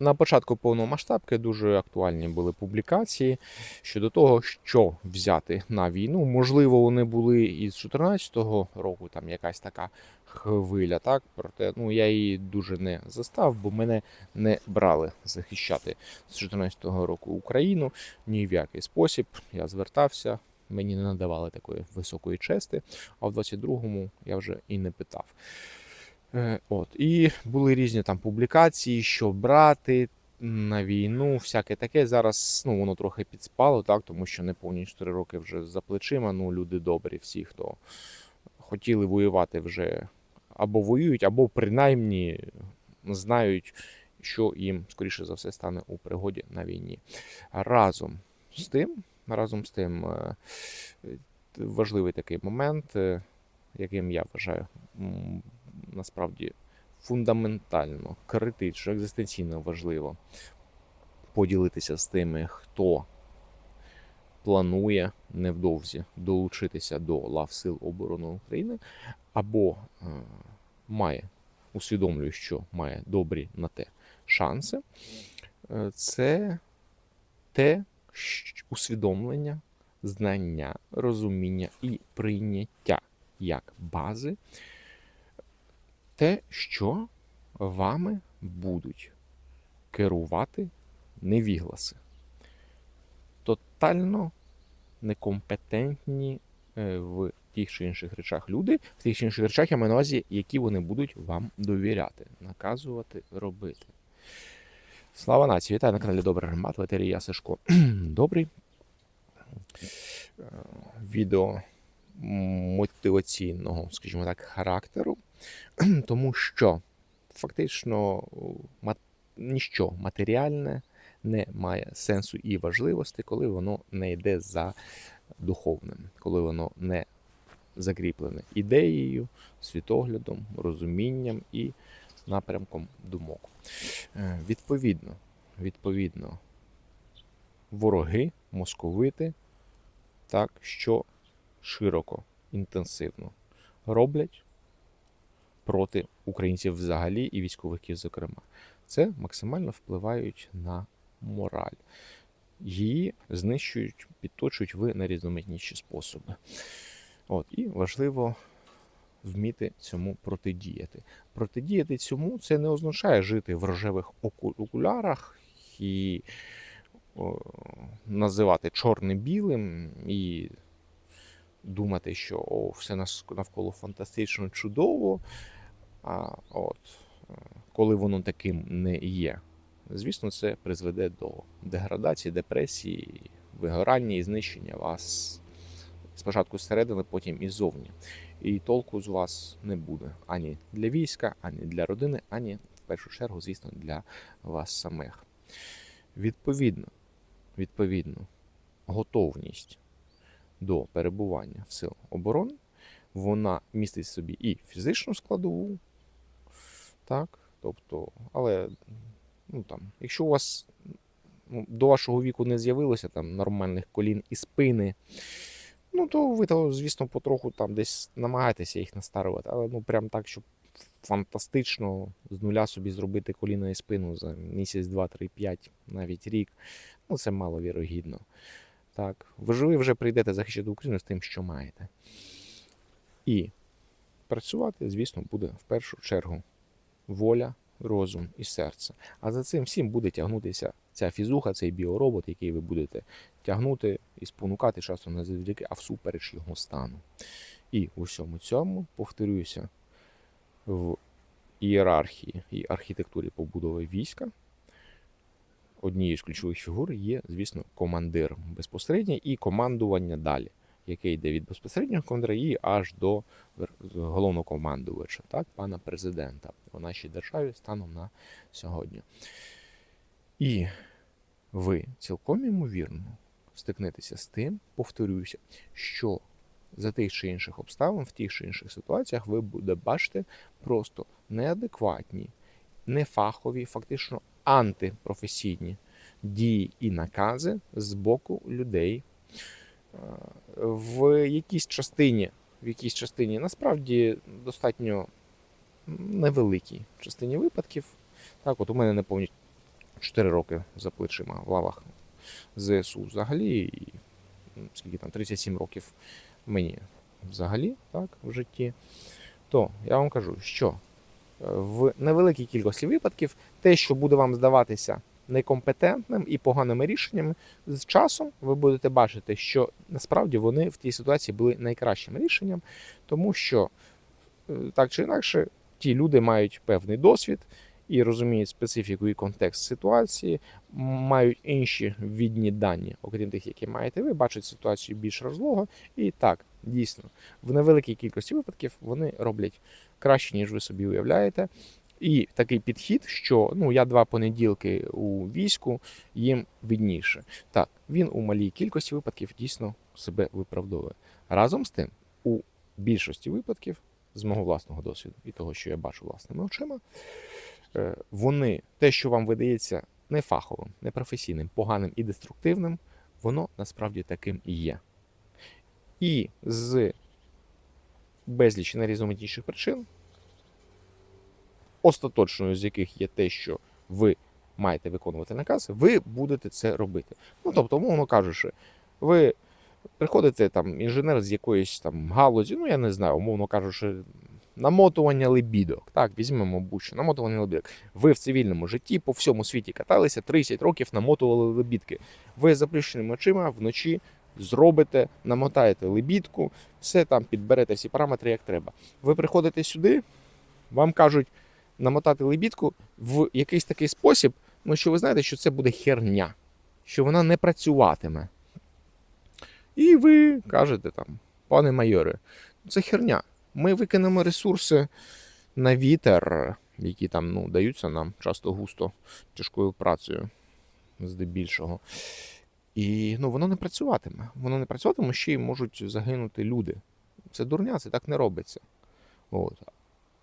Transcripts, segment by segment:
На початку повномасштабки дуже актуальні були публікації щодо того, що взяти на війну. Можливо, вони були із 14-го року, там якась така хвиля, так проте ну я її дуже не застав, бо мене не брали захищати з 14-го року Україну ні в який спосіб. Я звертався, мені не надавали такої високої чести. А в 22-му я вже і не питав. Е, От і були різні там публікації, що брати на війну, всяке таке. Зараз ну воно трохи підспало, так тому що не повні 4 роки вже за плечима. Ну люди добрі, всі, хто хотіли воювати, вже або воюють, або принаймні знають, що їм скоріше за все стане у пригоді на війні. Разом з тим, разом з тим, е, важливий такий момент, е, яким я вважаю насправді фундаментально, критично, екзистенційно важливо поділитися з тими, хто планує невдовзі долучитися до лав Сил оборони України, або е, має, усвідомлює, що має добрі на те шанси. Е, Це те усвідомлення, знання, розуміння і прийняття як бази те, що вами будуть керувати невігласи. Тотально некомпетентні е, в тих чи інших речах люди, в тих чи інших речах я маю на увазі, які вони будуть вам довіряти, наказувати робити. Слава нації! Вітаю на каналі Добрий Ремат, в етері я Сашко. Добрий. Е, Відео мотиваційного, скажімо так, характеру, тому що фактично ніщо матеріальне не має сенсу і важливості, коли воно не йде за духовним, коли воно не закріплене ідеєю, світоглядом, розумінням і напрямком думок. Е, Відповідно, відповідно, вороги, московити, так, що широко, інтенсивно роблять проти українців взагалі і військовиків, зокрема, це максимально впливають на мораль. Її знищують, підточують в найрізноманітніші способи. От, і важливо вміти цьому протидіяти. Протидіяти цьому це не означає жити в рожевих окулярах і о, називати чорне білим і думати, що о, все навколо фантастично чудово. А от е, коли воно таким не є, звісно, це призведе до деградації, депресії, вигорання і знищення вас спочатку зсередини, потім і ззовні. І толку з вас не буде ані для війська, ані для родини, ані в першу чергу, звісно, для вас самих. Відповідно, відповідно, готовність до перебування в сил оборони, вона містить в собі і фізичну складову, так, тобто, але ну, там, якщо у вас ну, до вашого віку не з'явилося там нормальних колін і спини, ну то ви то, звісно, потроху там десь намагаєтеся їх настарувати, але ну прям так, щоб фантастично з нуля собі зробити коліна і спину за місяць, два, три, п'ять, навіть рік, ну це маловірогідно. Так, ви ж ви вже прийдете захищати Україну з тим, що маєте. І працювати, звісно, буде в першу чергу воля, розум і серце. А за цим всім буде тягнутися ця фізуха, цей біоробот, який ви будете тягнути і спонукати часом не завдяки, а всупереч його стану. І у всьому цьому, повторюся, в ієрархії і архітектурі побудови війська однією з ключових фігур є, звісно, командир безпосередньо і командування далі, яке йде від безпосереднього командира і аж до головнокомандувача, так, пана президента у нашій державі станом на сьогодні. І ви цілком ймовірно стикнетеся з тим, повторюся, що за тих чи інших обставин, в тих чи інших ситуаціях ви буде бачити просто неадекватні, нефахові, фактично антипрофесійні дії і накази з боку людей е, в якійсь частині, в якійсь частині насправді достатньо невеликій частині випадків. Так, от у мене не повні 4 роки за плечима в лавах ЗСУ взагалі, і ну, скільки там 37 років мені взагалі так, в житті, то я вам кажу, що в невеликій кількості випадків. Те, що буде вам здаватися некомпетентним і поганими рішеннями, з часом ви будете бачити, що насправді вони в тій ситуації були найкращим рішенням, тому що е, так чи інакше ті люди мають певний досвід і розуміють специфіку і контекст ситуації, мають інші відні дані, окрім тих, які маєте ви, бачать ситуацію більш розлого. І так, дійсно, в невеликій кількості випадків вони роблять краще, ніж ви собі уявляєте. І такий підхід, що ну я два понеділки у війську, їм відніше. Так, він у малій кількості випадків дійсно себе виправдовує. Разом з тим, у більшості випадків, з мого власного досвіду і того, що я бачу власними очима, вони, те, що вам видається нефаховим, непрофесійним, поганим і деструктивним, воно насправді таким і є. І з безліч найрізноманітніших причин, остаточною з яких є те, що ви маєте виконувати наказ, ви будете це робити. Ну, тобто, умовно кажучи, ви приходите там інженер з якоїсь там галузі, ну я не знаю, умовно кажучи, намотування лебідок. Так, візьмемо будь-що, намотування лебідок. Ви в цивільному житті по всьому світі каталися, 30 років намотували лебідки. Ви з заплющеними очима вночі зробите, намотаєте лебідку, все там підберете всі параметри, як треба. Ви приходите сюди, вам кажуть намотати лебідку в якийсь такий спосіб, ну що ви знаєте, що це буде херня, що вона не працюватиме. І ви кажете там, пане майоре, це херня. Ми викинемо ресурси на вітер, які там ну, даються нам часто густо тяжкою працею, здебільшого. І ну, воно не працюватиме. Воно не працюватиме, ще й можуть загинути люди. Це дурня, це так не робиться. От.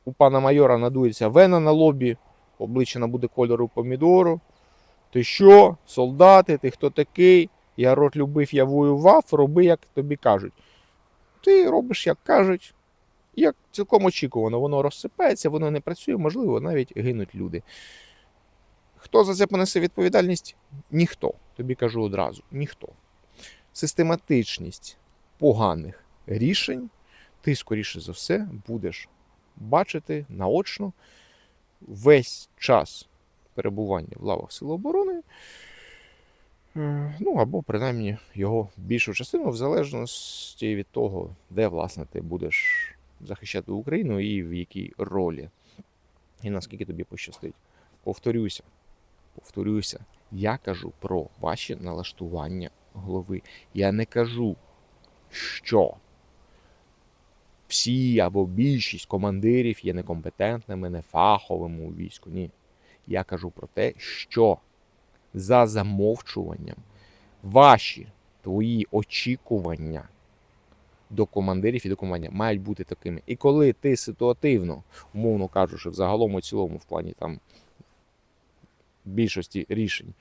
У пана майора надується вена на лобі, обличчя набуде кольору помідору. Ти що, солдати, ти хто такий? Я рот любив, я воював, роби, як тобі кажуть. Ти робиш, як кажуть, як цілком очікувано, воно розсипається, воно не працює, можливо, навіть гинуть люди. Хто за це понесе відповідальність? Ніхто. Тобі кажу одразу, ніхто. Систематичність поганих рішень ти, скоріше за все, будеш бачити наочно весь час перебування в лавах Сил оборони. Е, Ну або принаймні його більшу частину, в залежності від того, де власне ти будеш захищати Україну і в якій ролі, і наскільки тобі пощастить. Повторюся, повторюся, я кажу про ваші налаштування голови. Я не кажу, що всі або більшість командирів є некомпетентними, нефаховими у війську. Ні. Я кажу про те, що за замовчуванням ваші твої очікування до командирів і до командування мають бути такими. І коли ти ситуативно, умовно кажучи, взагалом у цілому, в плані там більшості рішень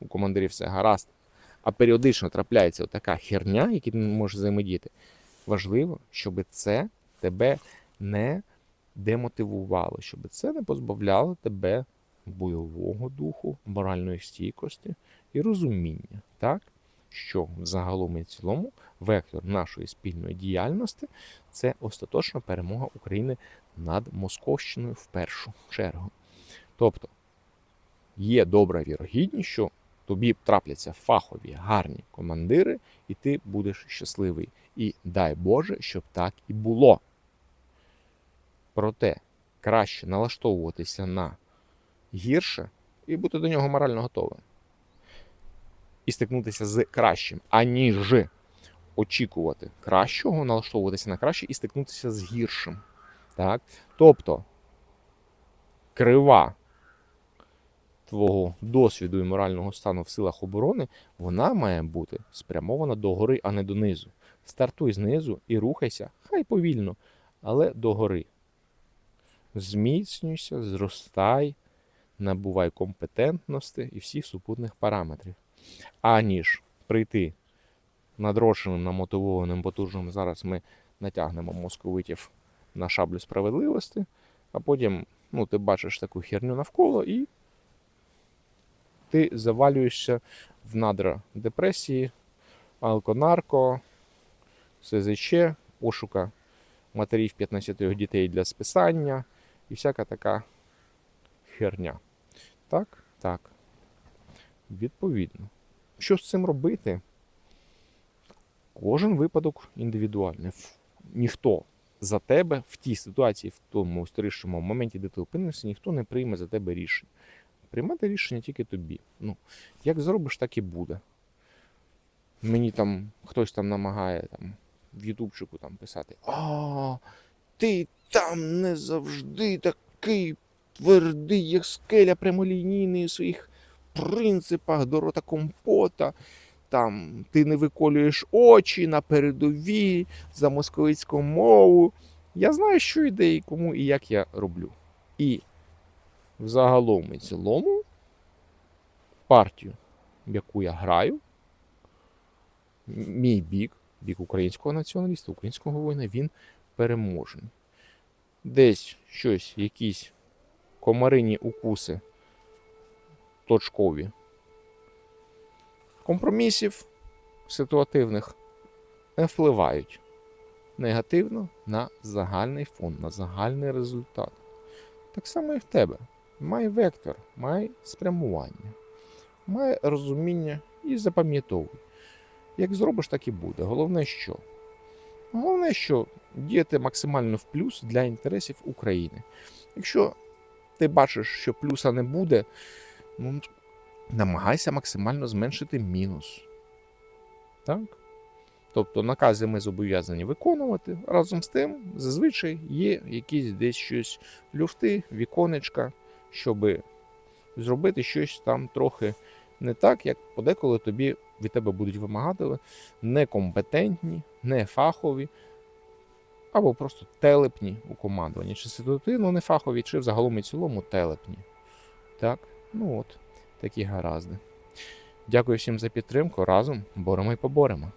у командирів все гаразд, а періодично трапляється така херня, яка ти не можеш взаємодіяти, важливо, щоб це тебе не демотивувало, щоб це не позбавляло тебе бойового духу, моральної стійкості і розуміння, так? Що загалом і в цілому вектор нашої спільної діяльності це остаточна перемога України над Московщиною в першу чергу. Тобто є добра вірогідність, що тобі трапляться фахові, гарні командири, і ти будеш щасливий. І дай Боже, щоб так і було. Проте краще налаштовуватися на гірше і бути до нього морально готовим. І стикнутися з кращим, аніж очікувати кращого, налаштовуватися на краще і стикнутися з гіршим. Так? Тобто крива твого досвіду і морального стану в силах оборони, вона має бути спрямована догори, а не донизу. Стартуй знизу і рухайся, хай повільно, але догори. Зміцнюйся, зростай, набувай компетентності і всіх супутних параметрів. Аніж прийти надрошеним, намотивованим, потужним, зараз ми натягнемо московитів на шаблю справедливості, а потім ну, ти бачиш таку херню навколо і ти завалюєшся в надра депресії, алконарко, СЗЧ, пошука матерів 15 дітей для списання і всяка така херня. Так? Так. Відповідно. Що з цим робити? Кожен випадок індивідуальний. Ніхто за тебе в тій ситуації, в тому історичному моменті, де ти опинився, ніхто не прийме за тебе рішення. Приймати рішення тільки тобі. Ну, як зробиш, так і буде. Мені там хтось там намагає там, в Ютубчику там писати: А, ти там не завжди такий твердий, як скеля прямолінійний у своїх принципах до рота компота. Там ти не виколюєш очі на передовій за московицьку мову. Я знаю, що йде і кому і як я роблю. І взагалом і цілому партію, в яку я граю, мій бік, бік українського націоналіста, українського воїна, він переможений. Десь щось, якісь комарині укуси точкові компромісів ситуативних не впливають негативно на загальний фон, на загальний результат. Так само і в тебе. Май вектор, май спрямування, май розуміння і запам'ятовуй. Як зробиш, так і буде. Головне, що? Головне, що діяти максимально в плюс для інтересів України. Якщо ти бачиш, що плюса не буде, ну, намагайся максимально зменшити мінус. Так? Тобто накази ми зобов'язані виконувати. Разом з тим, зазвичай є якісь десь щось люфти, віконечка, щоб зробити щось там трохи не так, як подеколи тобі від тебе будуть вимагати некомпетентні, нефахові, або просто телепні у командуванні. Чи ситуативно нефахові, чи взагалом і цілому телепні. Так, ну от такі гаразди. Дякую всім за підтримку. Разом боремо і поборемо.